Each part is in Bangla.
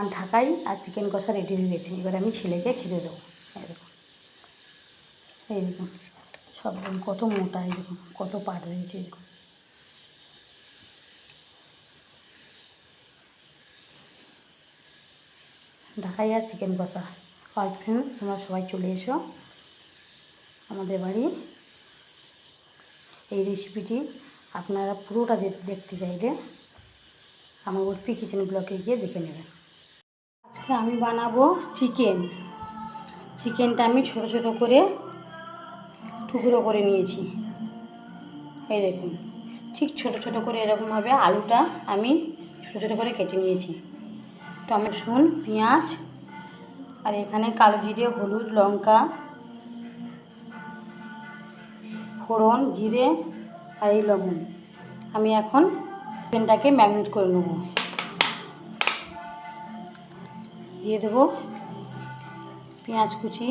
আমার ঢাকাই আর চিকেন কষা রেডি হয়ে গেছে। এবার আমি ছেলেকে খেতে দেবো। দেখুন এই দেখুন সব কত মোটা দেখুন কত পাট এই দেখুন ঢাকাই আর চিকেন কষা। অল ফ্রেন্ডস তোমরা সবাই চলে এসো আমাদের বাড়ি। এই রেসিপিটি আপনারা পুরোটা দেখতে চাইলে আমার উর্পি কিচেন ব্লকে গিয়ে দেখে নেবেন। আজকে আমি বানাবো চিকেন চিকেনটা আমি ছোট ছোট করে টুকরো করে নিয়েছি। এই দেখুন, ঠিক ছোট ছোট করে এরকমভাবে আলুটা আমি ছোট ছোট করে কেটে নিয়েছি। টমেটো, রসুন, পেঁয়াজ, আর এখানে কালো জিরে, হলুদ, লঙ্কা, ফোড়ন, জিরে, আর এই লবণ। আমি এখন চিকেনটাকে ম্যাগনেট করে নেব। দিয়ে দেবো পেঁয়াজ কুচি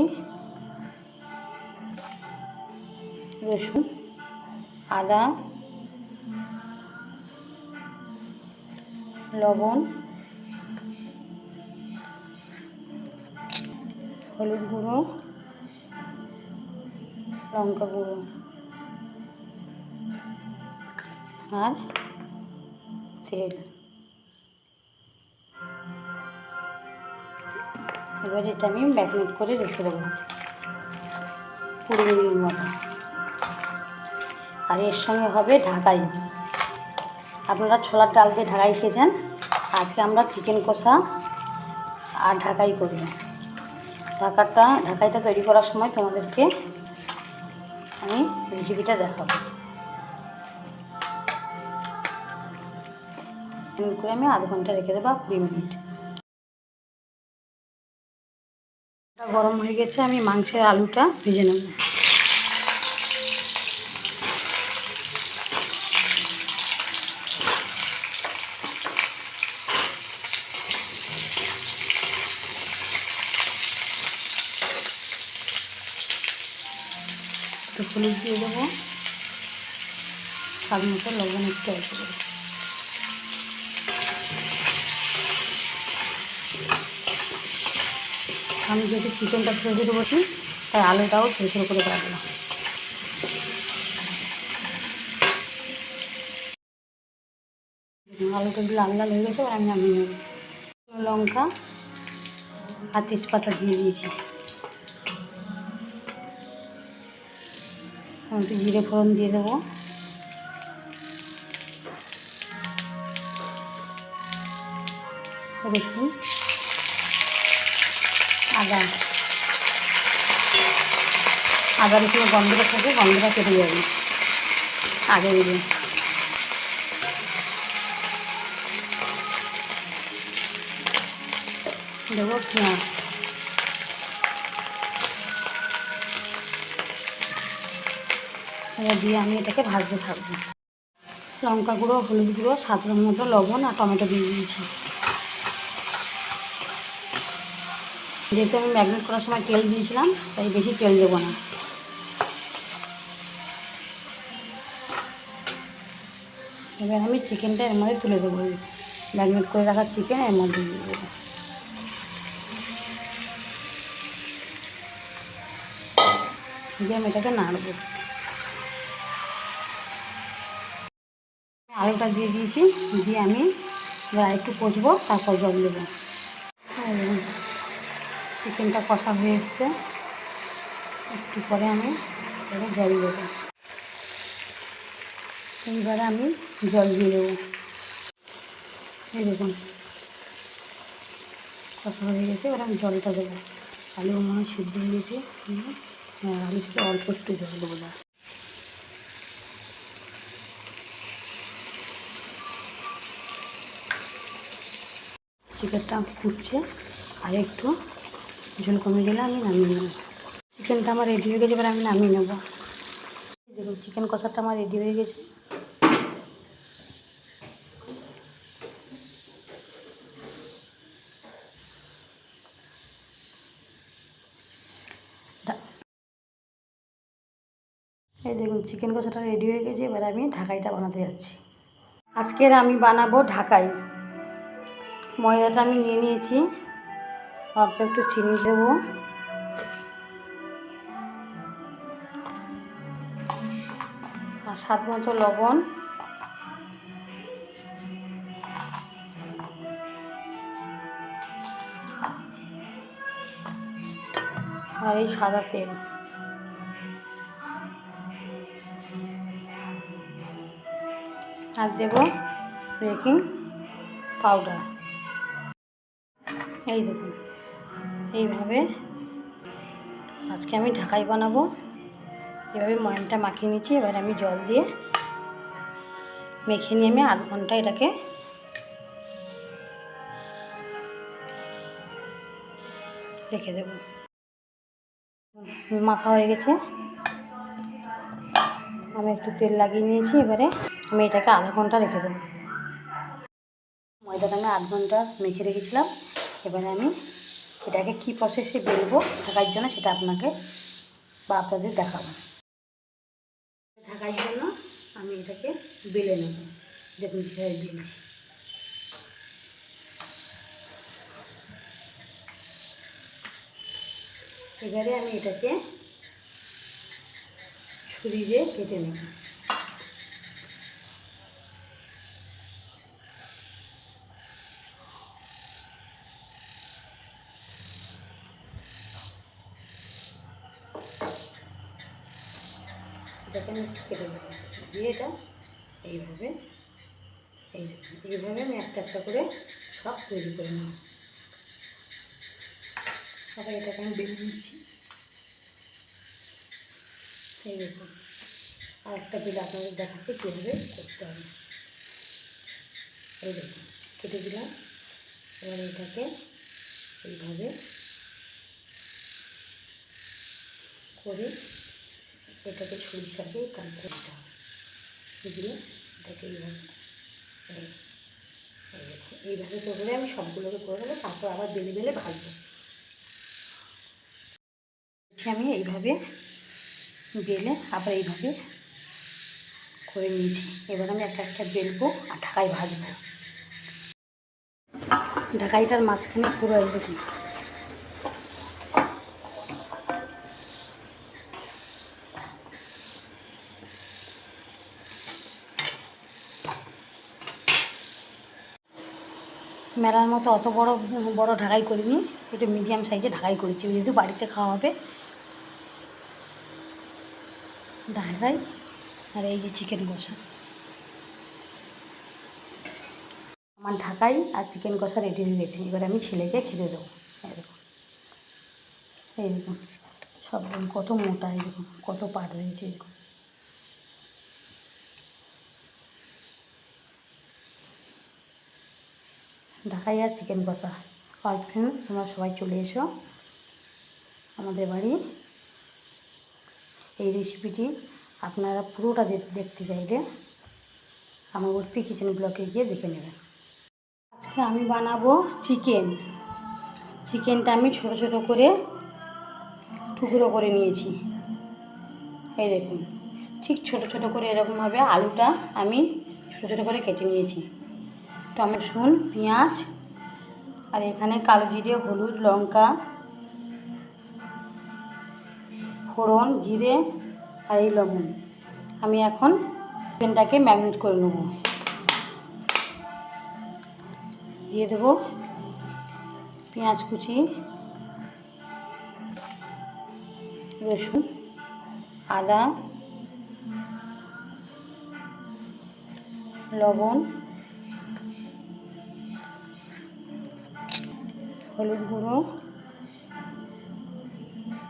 রসুন আদা লবণ হলুদ গুঁড়ো লঙ্কা গুঁড়ো আর তেল। এবার এটা আমি ম্যাগনেট করে রেখে দেবো। কুড়ি মিনিট মতো। আর এর সঙ্গে হবে ঢাকাই। আপনারা ছোলার ডাল দিয়ে ঢাকাই খেয়েছেন আজকে আমরা চিকেন কষা আর ঢাকাই করব। ঢাকাটা, ঢাকাইটা তৈরি করার সময় তোমাদেরকে আমি রেসিপিটা দেখাবো। করে আমি আধ ঘণ্টা রেখে দেবো কুড়ি মিনিট। গরম হয়ে গেছে, আমি মাংসের আলুটা ভেজে নেব। একটু দিয়ে দেবো। স্বাদ মতো লবণ একটু অল্প আমি যেহেতু চিকেনটা ছেড়ে দেবো তাই আলুটাও ছোটো ছোটো করে কাটলাম আলুটা একটু লাল লাল হয়ে গেছে আমি নেব। লঙ্কা আর তেজপাতা দিয়ে দিয়েছি। আমি একটু জিরে ফোড়ন দিয়ে দেবো। রসুন। আদা আদা রসুন গন্ধটা থাকে গন্ধটা কেটে যাবে। আগে দিলে দেবো পেঁয়াজ। এবার দিয়ে আমি এটাকে ভাজতে থাকব। লঙ্কা গুঁড়ো, হলুদ গুঁড়ো স্বাদ মতো লবণ আর টমেটো দিয়ে দিয়েছি। যেহেতু আমি ম্যাগনেট করার সময় তেল দিয়েছিলাম, তাই বেশি তেল দেবো না। এবার আমি চিকেনটা এর মধ্যে তুলে দেবো। ম্যাগনেট করে রাখা চিকেন এর মধ্যে দিয়ে দেবো। দিয়ে আমি এটাকে নাড়বো। আলুটা দিয়ে দিয়েছি, দিয়ে আমি এবার একটু কষবো, তারপর জল দেবো। চিকেনটা কষা হয়ে এসছে। একটু পরে আমি এবার জল দেবো। এইবারে আমি জল দিয়ে দেবো। এই দেখুন কষা হয়ে গেছে এবার আমি জলটা দেবো। আলু মনে হয় সিদ্ধ হয়ে গেছে। হুম, হ্যাঁ আলু থেকে অল্প একটু জল দেবো চিকেনটা ফুটছে আর একটু ঝোল কমে গেলে আমি নামিয়ে নেব। চিকেনটা আমার রেডি হয়ে গেছে, এবার আমি নামিয়ে নেব। দেখুন চিকেন কষাটা আমার রেডি হয়ে গেছে। এই দেখুন চিকেন কষাটা রেডি হয়ে গেছে, এবার আমি ঢাকাইটা বানাতে যাচ্ছি। আজকের আমি বানাবো ঢাকাই। ময়দাটা আমি নিয়ে নিয়েছি। অল্প একটু চিনি দেবো। আর স্বাদ মতো লবণ। আর এই সাদা তেল। আর দেব বেকিং পাউডার এই দেখুন। এইভাবে আজকে আমি ঢাকাই বানাবো। এভাবে ময়নটা মাখিয়ে নিচ্ছি, এবার আমি জল দিয়ে মেখে নিয়ে আমি আধ ঘণ্টা এটাকে রেখে দেব। মাখা হয়ে গেছে। আমি একটু তেল লাগিয়ে নিয়েছি, এবারে আমি এটাকে আধা ঘণ্টা রেখে দেবো। ময়দাটা আমি আধ ঘণ্টা মেখে রেখেছিলাম, এবারে আমি এটাকে কী প্রসেসে বেলবো? ঢাকার জন্য সেটা আপনাকে বা আপনাদের দেখাবো। ঢাকার জন্য আমি এটাকে বেলে নেব। দেখুন কীভাবে বেলছি। এবারে আমি এটাকে ছুরি দিয়ে কেটে নেব। এটাকে আমি একটু কেটে দেবো দিয়ে এটা এইভাবে, এই এইভাবে আমি একটা একটা করে সব তৈরি করে নেব। তারপরে এটাকে আমি বেলে নিচ্ছি। এই দেখুন আর একটা বিল আপনাদের দেখাচ্ছি কীভাবে করতে হবে। এই দেখুন, কেটে দিলাম। এবার এটাকে এইভাবে করে এটাকে ছুরির সাথে কাটতে হবে। এটাকে এইভাবে এই এই এইভাবে করে আমি সবগুলোকে করে দেবো তারপর আবার বেলে বেলে ভাজবো। আমি এইভাবে বেলে আবার এইভাবে করে নিয়েছি। এবার আমি একটা একটা বেলবো আর ঢাকায় ভাজবো। ঢাকাইটার মাঝখানে পুরো এই মেলার মতো অত বড় বড় ঢাকাই করিনি। একটু মিডিয়াম সাইজে ঢাকাই করেছি, যেহেতু বাড়িতে খাওয়া হবে। ঢাকাই আর এই যে চিকেন কষা। আমার ঢাকাই আর চিকেন কষা রেডি হয়ে গেছে। এবার আমি ছেলেকে খেতে দেবো। দেখুন এই দেখুন সব কত মোটা দেখুন কত পাট হয়েছে এই ঢাকাই আর চিকেন কষা। অল তোমরা সবাই চলে এসো আমাদের বাড়ি। এই রেসিপিটি আপনারা পুরোটা দেখতে চাইলে আমার উর্পি কিচেন ব্লকে গিয়ে দেখে নেবেন। আজকে আমি বানাবো চিকেন চিকেনটা আমি ছোট ছোট করে টুকরো করে নিয়েছি। এই দেখুন, ঠিক ছোট ছোট করে এরকমভাবে আলুটা আমি ছোট ছোট করে কেটে নিয়েছি। টমেটো পেঁয়াজ, আর এখানে কালো জিরে, হলুদ, লঙ্কা, ফোড়ন, জিরে আর এই লবণ। আমি এখন চিকেনটাকে ম্যাগনেট করে নেব। দিয়ে দেব পেঁয়াজ কুচি, রসুন, আদা, লবণ হলুদ গুঁড়ো,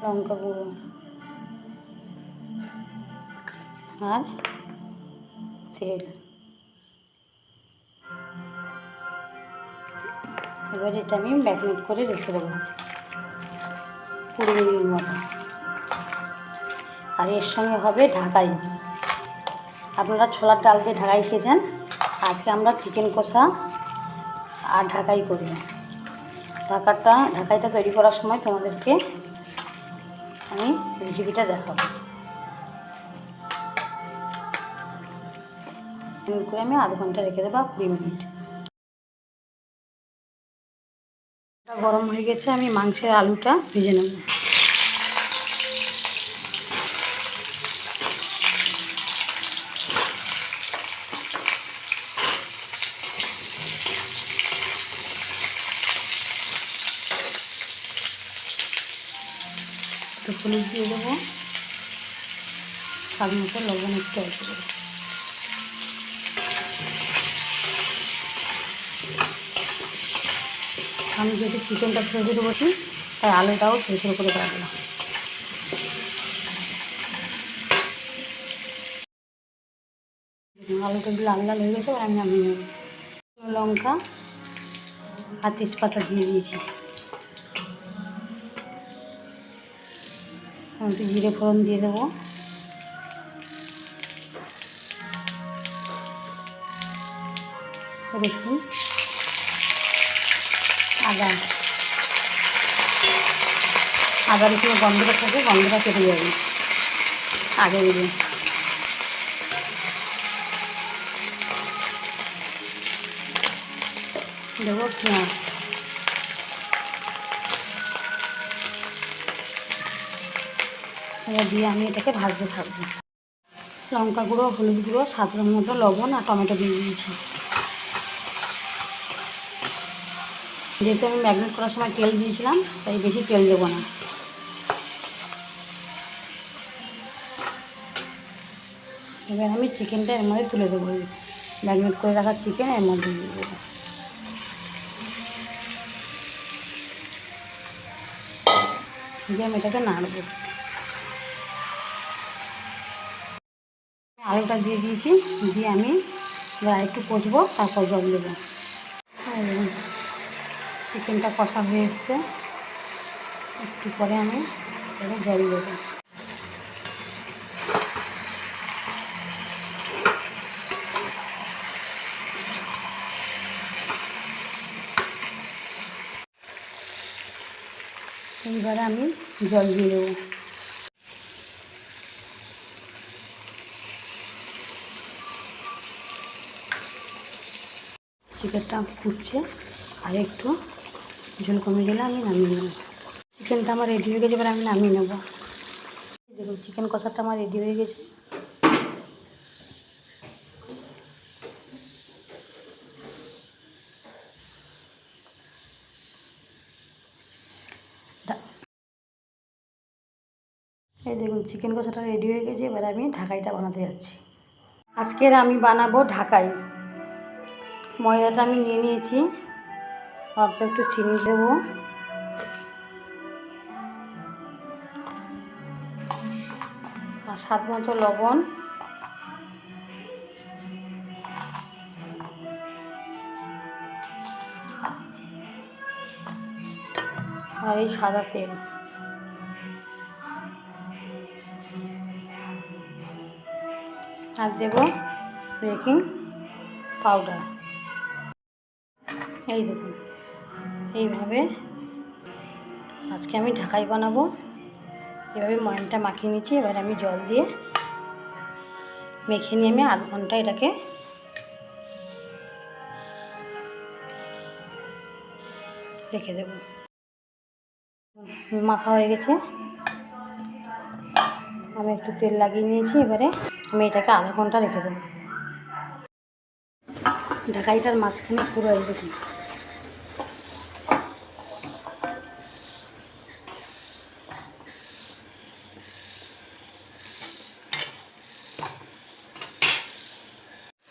লঙ্কা গুঁড়ো আর তেল। এবার এটা আমি ম্যাগনেট করে রেখে দেবো। কুড়ি মিনিট মতো। আর এর সঙ্গে হবে ঢাকাই। আপনারা ছোলার ডাল দিয়ে ঢাকাই খেয়েছেন আজকে আমরা চিকেন কষা আর ঢাকাই করব। ঢাকাটা, ঢাকাইটা তৈরি করার সময় তোমাদেরকে আমি রেসিপিটা দেখাবো। করে আমি আধ ঘণ্টা রেখে দেবো, কুড়ি মিনিট। গরম হয়ে গেছে, আমি মাংসের আলুটা ভেজে নেব একটু হলুদ দিয়ে দেবো। স্বাদ মতো লবণ একটু অল্প করে। আমি যেহেতু চিকেনটা ফ্রেজে দেবছি তাই আলুটাও ছোটো করে রাখলাম আলুটা লাল লাল হয়ে গেছে, এবার আমি লঙ্কা আর তেজপাতা দিয়ে দিয়েছি। একটু জিরে ফোড়ন দিয়ে দেবো। রসুন, আদা। আদা, রসুন, গন্ধটা থাকে গন্ধটা কেটে যাবে। আগে দিলে দেবো পেঁয়াজ। এবার দিয়ে আমি এটাকে ভাজতে থাকব। লঙ্কা গুঁড়ো, হলুদ গুঁড়ো স্বাদের মতো লবণ আর টমেটো দিয়ে দিয়েছি। যেহেতু আমি ম্যাগনেট করার সময় তেল দিয়েছিলাম, তাই বেশি তেল দেবো না। এবার আমি চিকেনটা এর মধ্যে তুলে দেবো। ম্যাগনেট করে রাখা চিকেন এর মধ্যে দিয়ে দেবো। আমি এটাকে নাড়বো। আলুটা দিয়ে দিয়েছি, দিয়ে আমি এবার একটু কষবো, তারপর জল দেবো। চিকেনটা কষা হয়ে এসছে। একটু পরে আমি জল দেবো। এইবারে আমি জল দিয়ে দেবো। চিকেনটা ফুটছে আর একটু ঝোল কমে গেলে আমি নামিয়ে নেব। চিকেনটা আমার রেডি হয়ে গেছে, এবার আমি নামিয়ে নেব। দেখুন, চিকেন কষাটা আমার রেডি হয়ে গেছে। এই দেখুন, চিকেন কষাটা রেডি হয়ে গেছে, এবার আমি ঢাকাইটা বানাতে যাচ্ছি। আজকের আমি বানাবো ঢাকাই। ময়দাটা আমি নিয়ে নিয়েছি। অল্প একটু চিনি দেবো। আর স্বাদ মতো লবণ। আর এই সাদা তেল। আর দেব বেকিং পাউডার এই দেখুন, এইভাবে আজকে আমি ঢাকাই বানাবো। এভাবে ময়নটা মাখিয়ে নিচ্ছি, এবার আমি জল দিয়ে মেখে নিয়ে আমি আধ ঘণ্টা এটাকে রেখে দেব। মাখা হয়ে গেছে। আমি একটু তেল লাগিয়ে নিয়েছি, এবারে আমি এটাকে আধা ঘণ্টা রেখে দেবো। ঢাকাইটার মাঝখানে পুরো এই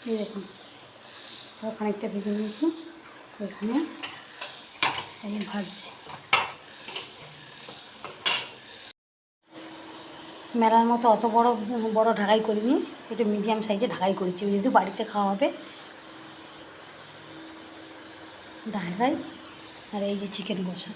এই দেখুন খানিকটা ভেজে নিয়েছি এখানে ভাজছি। মেলার মতো অত বড় বড় ঢাকাই করিনি, একটু মিডিয়াম সাইজে ঢাকাই করেছি যেহেতু বাড়িতে খাওয়া হবে। ঢাকাই, আর এই যে চিকেন কষা।